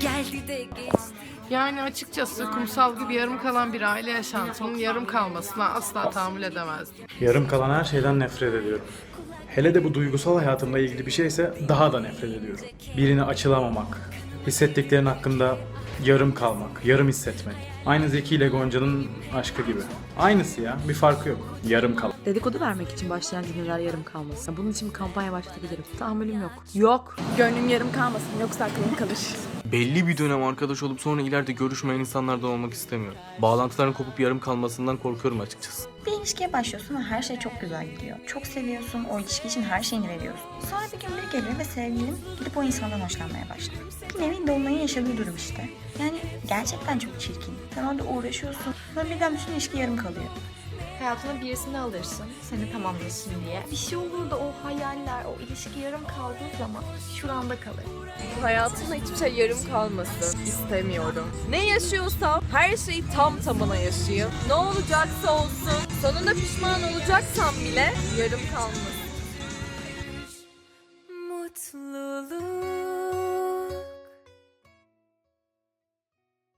geldi de geçti. Yani açıkçası kumsal gibi yarım kalan bir aile yaşantımın yarım kalmasına asla tahammül edemezdim. Yarım kalan her şeyden nefret ediyorum. Hele de bu duygusal hayatımla ilgili bir şeyse daha da nefret ediyorum. Birine açılamamak, hissettiklerin hakkında yarım kalmak, yarım hissetmek. Aynı Zeki ile Gonca'nın aşkı gibi. Aynısı ya, bir farkı yok. Yarım kalan. Dedikodu vermek için başlayan cümleler yarım kalmasın. Bunun için bir kampanya başlatabilirim. Tahammülüm yok. Yok. Gönlüm yarım kalmasın yoksa aklım kalır. Belli bir dönem arkadaş olup sonra ileride görüşmeyen insanlardan olmak istemiyorum. Bağlantıların kopup yarım kalmasından korkuyorum açıkçası. Bir ilişkiye başlıyorsun ve her şey çok güzel gidiyor. Çok seviyorsun, o ilişki için her şeyini veriyorsun. Sonra bir gün biri gelir ve sevgilin gidip o insandan hoşlanmaya başlar. Bir nevi dolunayın yaşadığı durum işte. Yani gerçekten çok çirkin. Sen orada uğraşıyorsun. Sonra birden bütün ilişki yarım kalıyor. Hayatına birisini alırsın seni tamamlasın diye. Bir şey olur da o hayaller, o ilişki yarım kaldığı zaman şuranda kalır. Hayatımda hiçbir şey yarım kalmasın istemiyorum. Ne yaşıyorsam her şeyi tam tamına yaşayayım. Ne olacaksa olsun. Sonunda pişman olacaksam bile yarım kalmasın.